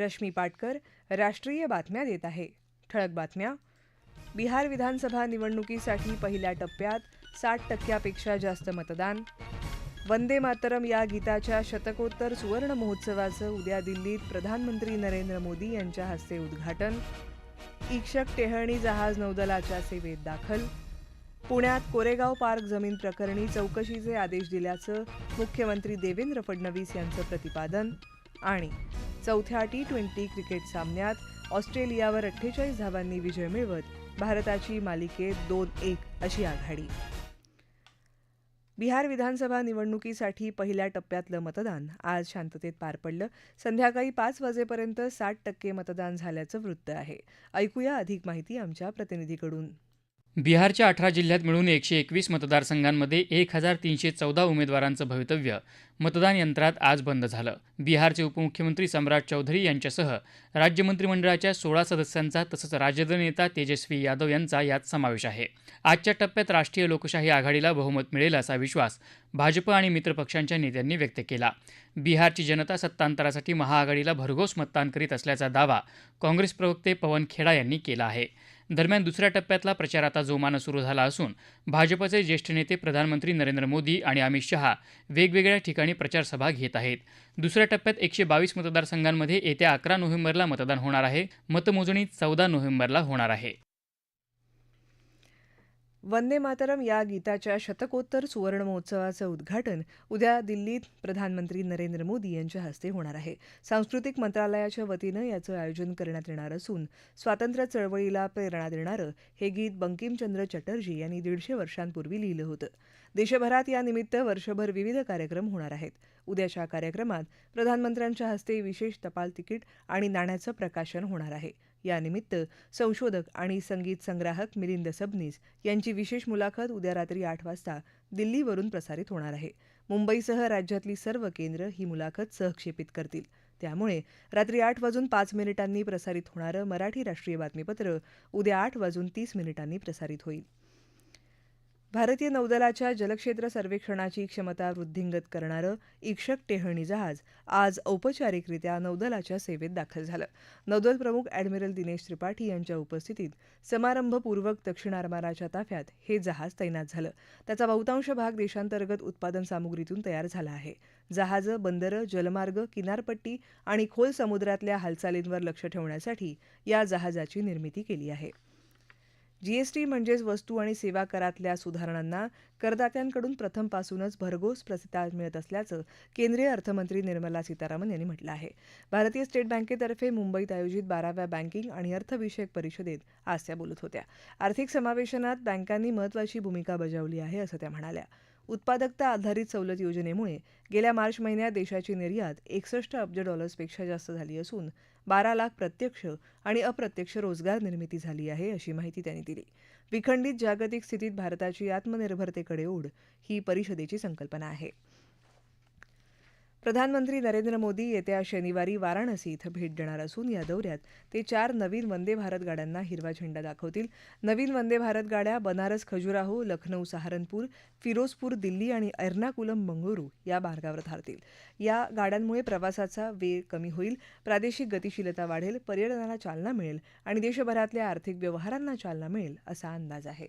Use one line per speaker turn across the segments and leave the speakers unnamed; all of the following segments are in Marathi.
रश्मी पाटकर राष्ट्रीय बातम्या देत आहे ठळक बातम्या बिहार विधानसभा निवडणुकीसाठी पहिल्या टप्प्यात साठ टक्क्यापेक्षा जास्त मतदान वंदे मातरम या गीताच्या शतकोत्तर सुवर्ण महोत्सवाचं उद्या दिल्लीत प्रधानमंत्री नरेंद्र मोदी यांच्या हस्ते उद्घाटन इक्षक टेहळणी जहाज नौदलाच्या सेवेत दाखल पुण्यात कोरेगाव पार्क जमीन प्रकरणी चौकशीचे आदेश दिल्याचं मुख्यमंत्री देवेंद्र फडणवीस यांचं प्रतिपादन आणि चौथ्या टी ट्वेंटी क्रिकेट सामन्यात ऑस्ट्रेलियावर अठ्ठेचाळीस धावांनी विजय मिळवत भारताची मालिकेत दोन एक अशी आघाडी बिहार विधानसभा निवडणुकीसाठी पहिल्या टप्प्यातलं मतदान आज शांततेत पार पडलं संध्याकाळी पाच वाजेपर्यंत साठ टक्के मतदान झाल्याचं वृत्त आहे ऐकूया अधिक माहिती आमच्या प्रतिनिधीकडून
बिहारच्या अठरा जिल्ह्यात मिळून एकशे एकवीस मतदारसंघांमध्ये एक हजार तीनशे चौदा उमेदवारांचं भवितव्य मतदान यंत्रात आज बंद झालं बिहारचे उपमुख्यमंत्री सम्राट चौधरी यांच्यासह राज्य मंत्रिमंडळाच्या सोळा सदस्यांचा तसंच राजद नेता तेजस्वी यादव यांचा यात समावेश आहे आजच्या टप्प्यात राष्ट्रीय लोकशाही आघाडीला बहुमत मिळेल असा विश्वास भाजप आणि मित्रपक्षांच्या नेत्यांनी व्यक्त केला बिहारची जनता सत्तांतरासाठी महाआघाडीला भरघोस मतदान करीत असल्याचा दावा काँग्रेस प्रवक्ते पवन खेडा यांनी केला आहे दरम्यान दुसऱ्या टप्प्यातला प्रचार आता जोमानं सुरू झाला असून भाजपचे ज्येष्ठ नेते प्रधानमंत्री नरेंद्र मोदी आणि अमित शहा वेगवेगळ्या ठिकाणी प्रचारसभा घेत आहेत दुसऱ्या टप्प्यात एकशे बावीस मतदारसंघांमध्ये येत्या अकरा नोव्हेंबरला मतदान होणार आहे मतमोजणी चौदा नोव्हेंबरला होणार आहे
वंदे मातरम या गीताच्या शतकोत्तर सुवर्ण महोत्सवाचं उद्घाटन उद्या दिल्लीत प्रधानमंत्री नरेंद्र मोदी यांच्या हस्ते होणार आहे सांस्कृतिक मंत्रालयाच्या वतीनं याचं आयोजन करण्यात येणार असून स्वातंत्र्य चळवळीला प्रेरणा देणारं हे गीत बंकिमचंद्र चटर्जी यांनी दीडशे वर्षांपूर्वी लिहिलं होतं देशभरात यानिमित्त वर्षभर विविध कार्यक्रम होणार आहेत उद्याच्या कार्यक्रमात प्रधानमंत्र्यांच्या हस्ते विशेष टपाल तिकीट आणि नाण्याचं प्रकाशन होणार आहे यानिमित्त संशोधक आणि संगीत संग्राहक मिलिंद सबनीस यांची विशेष मुलाखत उद्या रात्री आठ वाजता दिल्लीवरून प्रसारित होणार आहे मुंबईसह राज्यातली सर्व केंद्र ही मुलाखत सहक्षेपित करतील त्यामुळे रात्री आठ वाजून पाच मिनिटांनी प्रसारित होणारं मराठी राष्ट्रीय बातमीपत्र उद्या आठ वाजून तीस मिनिटांनी प्रसारित होईल भारतीय नौदलाच्या जलक्षेत्र सर्वेक्षणाची क्षमता वृद्धिंगत करणारं इक्षक टेहळणी जहाज आज औपचारिकरित्या नौदलाच्या सेवेत दाखल झालं नौदल प्रमुख अॅडमिरल दिनेश त्रिपाठी यांच्या उपस्थितीत समारंभपूर्वक दक्षिण आरमाराच्या ताफ्यात हे जहाज तैनात झालं त्याचा बहुतांश भाग देशांतर्गत उत्पादन सामुग्रीतून तयार झाला आहे जहाजं बंदरं जलमार्ग किनारपट्टी आणि खोल समुद्रातल्या हालचालींवर लक्ष ठेवण्यासाठी या जहाजाची निर्मिती केली आहे जीएसटी म्हणजेच वस्तू आणि सेवा करातल्या सुधारणांना करदात्यांकडून प्रथमपासूनच भरघोस प्रतिसाद मिळत असल्याचं केंद्रीय अर्थमंत्री निर्मला सीतारामन यांनी म्हटलं आहे भारतीय स्टेट बँकेतर्फे मुंबईत आयोजित बाराव्या बँकिंग आणि अर्थविषयक परिषदेत आज त्या बोलत होत्या आर्थिक समावेशनात बँकांनी महत्वाची भूमिका बजावली आहे असं त्या म्हणाल्या उत्पादकता आधारित सवलत योजनेमुळे गेल्या मार्च महिन्यात देशाची निर्यात एकसष्ट अब्ज डॉलर्सपेक्षा जास्त झाली असून बारा लाख प्रत्यक्ष आणि अप्रत्यक्ष रोजगार निर्मिती झाली आहे अशी माहिती त्यांनी दिली विखंडित जागतिक स्थितीत भारताची आत्मनिर्भरतेकडे ओढ ही परिषदेची संकल्पना आहे प्रधानमंत्री नरेंद्र मोदी येत्या शनिवारी वाराणसी इथं भेट देणार असून या दौऱ्यात ते चार नवीन वंदे भारत गाड्यांना हिरवा झेंडा दाखवतील नवीन वंदे भारत गाड्या बनारस खजुराहो लखनौ सहारनपूर फिरोजपूर दिल्ली आणि एर्नाकुलम बंगळुरू या मार्गावर धारतील या गाड्यांमुळे प्रवासाचा वेळ कमी होईल प्रादेशिक गतिशीलता वाढेल पर्यटनाला चालना मिळेल आणि देशभरातल्या आर्थिक व्यवहारांना चालना मिळेल असा अंदाज आहे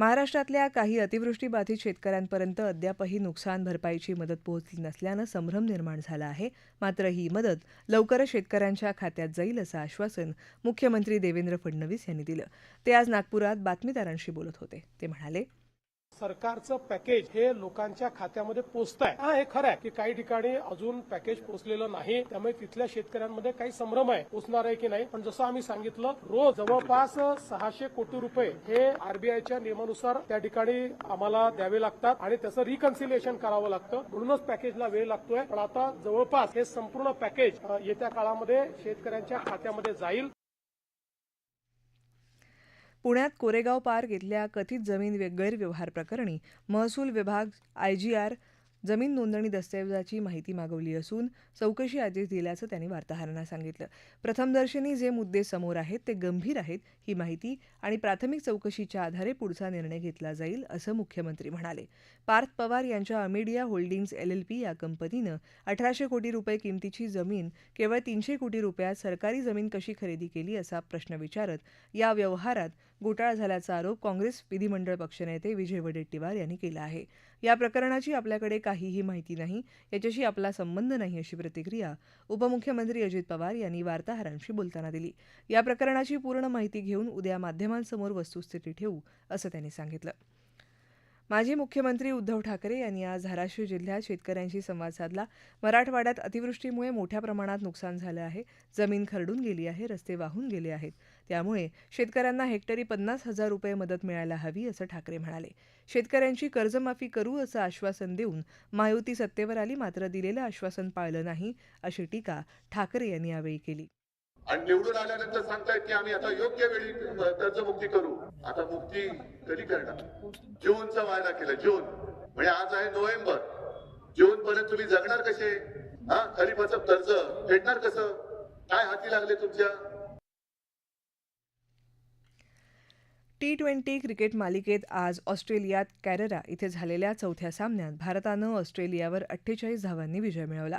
महाराष्ट्रातल्या काही अतिवृष्टीबाधित शेतकऱ्यांपर्यंत अद्यापही नुकसान भरपाईची मदत पोहोचली नसल्यानं संभ्रम निर्माण झाला आहे मात्र ही मदत लवकरच शेतकऱ्यांच्या खात्यात जाईल असं आश्वासन मुख्यमंत्री देवेंद्र फडणवीस यांनी दिलं ते आज नागपुरात बातमीदारांशी बोलत होते ते म्हणाले
सरकारचं पॅकेज हे लोकांच्या खात्यामध्ये पोहोचत आहे हा हे खरं आहे की काही ठिकाणी अजून पॅकेज पोहोचलेलं नाही त्यामुळे तिथल्या शेतकऱ्यांमध्ये काही संभ्रम आहे पोहोचणार आहे की नाही पण जसं आम्ही सांगितलं रोज जवळपास सहाशे कोटी रुपये हे आरबीआयच्या नियमानुसार त्या ठिकाणी आम्हाला द्यावे लागतात आणि त्याचं रिकन्सिलिएशन करावं लागतं म्हणूनच पॅकेजला वेळ लागतोय पण आता जवळपास हे संपूर्ण पॅकेज येत्या काळामध्ये शेतकऱ्यांच्या खात्यामध्ये जाईल
पुण्यात कोरेगाव पार्क इथल्या कथित जमीन गैरव्यवहार प्रकरणी महसूल विभाग आर। जमीन नोंदणी दस्तऐवजाची माहिती मागवली असून चौकशी आदेश दिल्याचं त्यांनी वार्ताहरांना सांगितलं प्रथमदर्शनी जे मुद्दे समोर आहेत ते गंभीर आहेत ही माहिती आणि प्राथमिक चौकशीच्या आधारे पुढचा निर्णय घेतला जाईल असं मुख्यमंत्री म्हणाले पार्थ पवार यांच्या अमेडिया होल्डिंग्ज एलएलपी या कंपनीनं अठराशे कोटी रुपये किमतीची जमीन केवळ तीनशे कोटी रुपयात सरकारी जमीन कशी खरेदी केली असा प्रश्न विचारत या व्यवहारात घोटाळा झाल्याचा आरोप काँग्रेस विधिमंडळ पक्षनेते विजय वडेट्टीवार यांनी केला आहे या प्रकरणाची आपल्याकडे काहीही माहिती नाही याच्याशी आपला संबंध नाही अशी प्रतिक्रिया उपमुख्यमंत्री अजित पवार यांनी वार्ताहरांशी बोलताना दिली या प्रकरणाची पूर्ण माहिती घेऊन उद्या माध्यमांसमोर वस्तुस्थिती ठेवू असं त्यांनी सांगितलं माजी मुख्यमंत्री उद्धव ठाकरे यांनी आज धाराशिव जिल्ह्यात शेतकऱ्यांशी संवाद साधला मराठवाड्यात अतिवृष्टीमुळे मोठ्या प्रमाणात नुकसान झालं आहे जमीन खरडून गेली आहे रस्ते वाहून गेले आहेत त्यामुळे शेतकऱ्यांना हेक्टरी पन्नास हजार रुपये मदत मिळायला हवी असं ठाकरे म्हणाले शेतकऱ्यांची कर्जमाफी करू असं आश्वासन देऊन मायुती सत्तेवर आली मात्र दिलेलं आश्वासन पाळलं नाही अशी टीका ठाकरे यांनी यावेळी केली
आणि निवडून आल्यानंतर सांगतायत की आम्ही आता योग्य वेळी मुक्ती करू आता मुक्ती कधी करणार जूनचा वायदा केला जून म्हणजे आज आहे नोव्हेंबर जून पर्यंत तुम्ही जगणार कसे हा खरीपाचं कर्ज फेडणार कसं काय हाती लागले तुमच्या
टी ट्वेंटी क्रिकेट मालिकेत आज ऑस्ट्रेलियात कॅरेरा इथे झालेल्या चौथ्या सामन्यात भारतानं ऑस्ट्रेलियावर अठ्ठेचाळीस धावांनी विजय मिळवला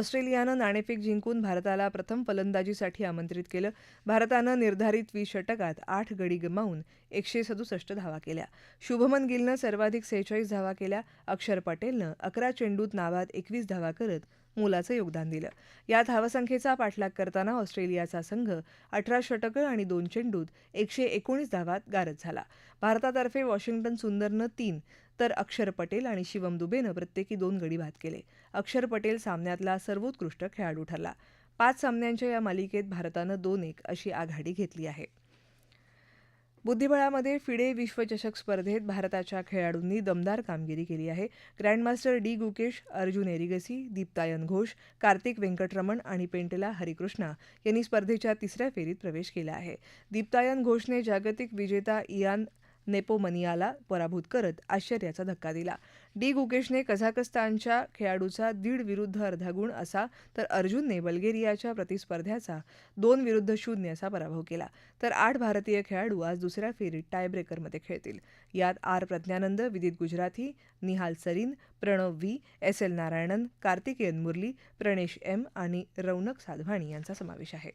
ऑस्ट्रेलियानं नाणेफेक जिंकून भारताला प्रथम फलंदाजीसाठी आमंत्रित केलं भारतानं निर्धारित वीस षटकात आठ गडी गमावून एकशे सदुसष्ट धावा केल्या शुभमन गिलनं सर्वाधिक सेहेचाळीस धावा केल्या अक्षर पटेलनं अकरा चेंडूत नावात एकवीस धावा करत मोलाचं योगदान दिलं या धावसंख्येचा पाठलाग करताना ऑस्ट्रेलियाचा संघ अठरा षटकं आणि दोन चेंडूत एकशे एकोणीस धावात गारद झाला भारतातर्फे वॉशिंग्टन सुंदरनं तीन तर अक्षर पटेल आणि शिवम दुबेनं प्रत्येकी दोन गडी बाद केले अक्षर पटेल सामन्यातला सर्वोत्कृष्ट खेळाडू ठरला पाच सामन्यांच्या या मालिकेत भारतानं दोन एक अशी आघाडी घेतली आहे बुद्धिबळामध्ये फिडे विश्वचषक स्पर्धेत भारताच्या खेळाडूंनी दमदार कामगिरी केली आहे ग्रँडमास्टर डी गुकेश अर्जुन एरिगसी दीप्तायन घोष कार्तिक व्यंकटरमण आणि पेंटेला हरिकृष्णा यांनी स्पर्धेच्या तिसऱ्या फेरीत प्रवेश केला आहे दीप्तायन घोषने जागतिक विजेता इयान नेपोमनियाला पराभूत करत आश्चर्याचा धक्का दिला डी गुकेशने कझाकस्तानच्या खेळाडूचा दीड विरुद्ध अर्धा गुण असा तर अर्जुनने बल्गेरियाच्या प्रतिस्पर्ध्याचा दोन विरुद्ध शून्य असा पराभव केला तर आठ भारतीय खेळाडू आज दुसऱ्या फेरीत टायब्रेकरमध्ये खेळतील यात R Praggnanandhaa Vidit Gujrathi Nihal Sarin Pranav V S L Narayanan Karthikeyan Murali Pranesh M आणि रौनक साधवाणी यांचा समावेश आहे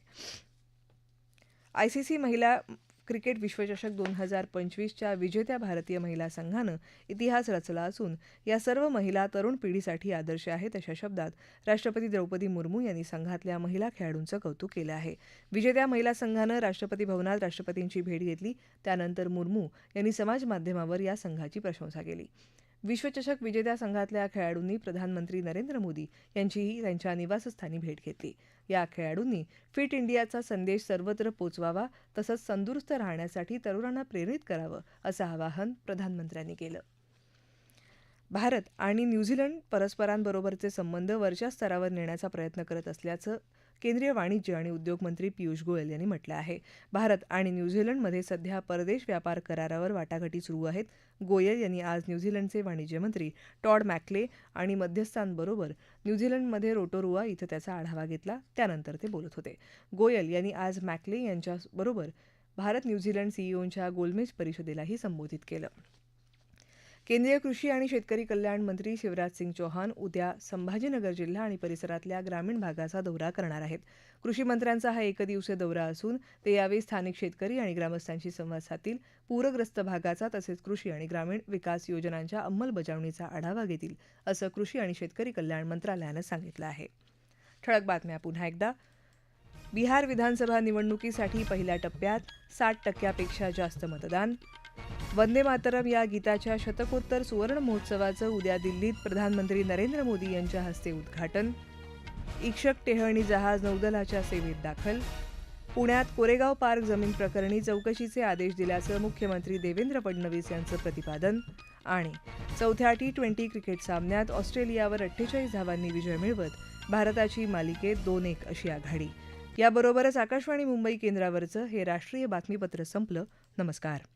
आयसीसी महिला क्रिकेट विश्वचषक दोन हजार पंचवीसच्या विजेत्या भारतीय महिला संघानं इतिहास रचला असून या सर्व महिला तरुण पिढीसाठी आदर्श आहेत अशा शब्दात राष्ट्रपती द्रौपदी मुर्मू यांनी संघातल्या महिला खेळाडूंचं कौतुक केलं आहे विजेत्या महिला संघानं राष्ट्रपती भवनात राष्ट्रपतींची भेट घेतली त्यानंतर मुर्मू यांनी समाज माध्यमावर या संघाची प्रशंसा केली विश्वचषक विजेत्या संघातल्या खेळाडूंनी प्रधानमंत्री नरेंद्र मोदी यांचीही त्यांच्या निवासस्थानी भेट घेतली या खेळाडूंनी फिट इंडियाचा संदेश सर्वत्र पोचवावा तसंच तंदुरुस्त राहण्यासाठी तरुणांना प्रेरित करावं असं आवाहन प्रधानमंत्र्यांनी केलं भारत आणि न्यूझीलंड परस्परांबरोबरचे संबंध वरच्या स्तरावर नेण्याचा प्रयत्न करत असल्याचं केंद्रीय वाणिज्य आणि उद्योग मंत्री पियुष गोयल यांनी म्हटलं आहे भारत आणि न्यूझीलंडमध्ये सध्या परदेश व्यापार करारावर वाटाघाटी सुरू आहेत गोयल यांनी आज न्यूझीलंडचे वाणिज्य मंत्री टॉड मॅकले आणि मध्यस्थांबरोबर न्यूझीलंडमध्ये रोटोरुआ इथं त्याचा आढावा घेतला त्यानंतर ते बोलत होते गोयल यांनी आज मॅकले यांच्याबरोबर भारत न्यूझीलंड सीईओंच्या गोलमेज परिषदेलाही संबोधित केलं केंद्रीय कृषी आणि शेतकरी कल्याण मंत्री शिवराज सिंग चौहान उद्या संभाजीनगर जिल्हा आणि परिसरातल्या ग्रामीण भागाचा दौरा करणार आहेत कृषी मंत्र्यांचा हा एकदिवसीय दौरा असून ते यावेळी स्थानिक शेतकरी आणि ग्रामस्थांशी संवाद साधतील पूरग्रस्त भागाचा तसेच कृषी आणि ग्रामीण विकास योजनांच्या अंमलबजावणीचा आढावा घेतील असं कृषी आणि शेतकरी कल्याण मंत्रालयानं सांगितलं आहे ठळक बातम्या पुन्हा एकदा बिहार विधानसभा निवडणुकीसाठी पहिल्या टप्प्यात साठ टक्क्यापेक्षा जास्त मतदान वंदे मातरम या गीताच्या शतकोत्तर सुवर्ण महोत्सवाचं उद्या दिल्लीत प्रधानमंत्री नरेंद्र मोदी यांच्या हस्ते उद्घाटन इक्षक टेहळणी जहाज नौदलाच्या सेवेत दाखल पुण्यात कोरेगाव पार्क जमीन प्रकरणी चौकशीचे आदेश दिल्याचं मुख्यमंत्री देवेंद्र फडणवीस यांचं प्रतिपादन आणि चौथ्या टी ट्वेंटी क्रिकेट सामन्यात ऑस्ट्रेलियावर अठ्ठेचाळीस धावांनी विजय मिळवत भारताची मालिकेत दोन एक अशी आघाडी याबरोबरच आकाशवाणी मुंबई केंद्रावरचं हे राष्ट्रीय बातमीपत्र संपलं नमस्कार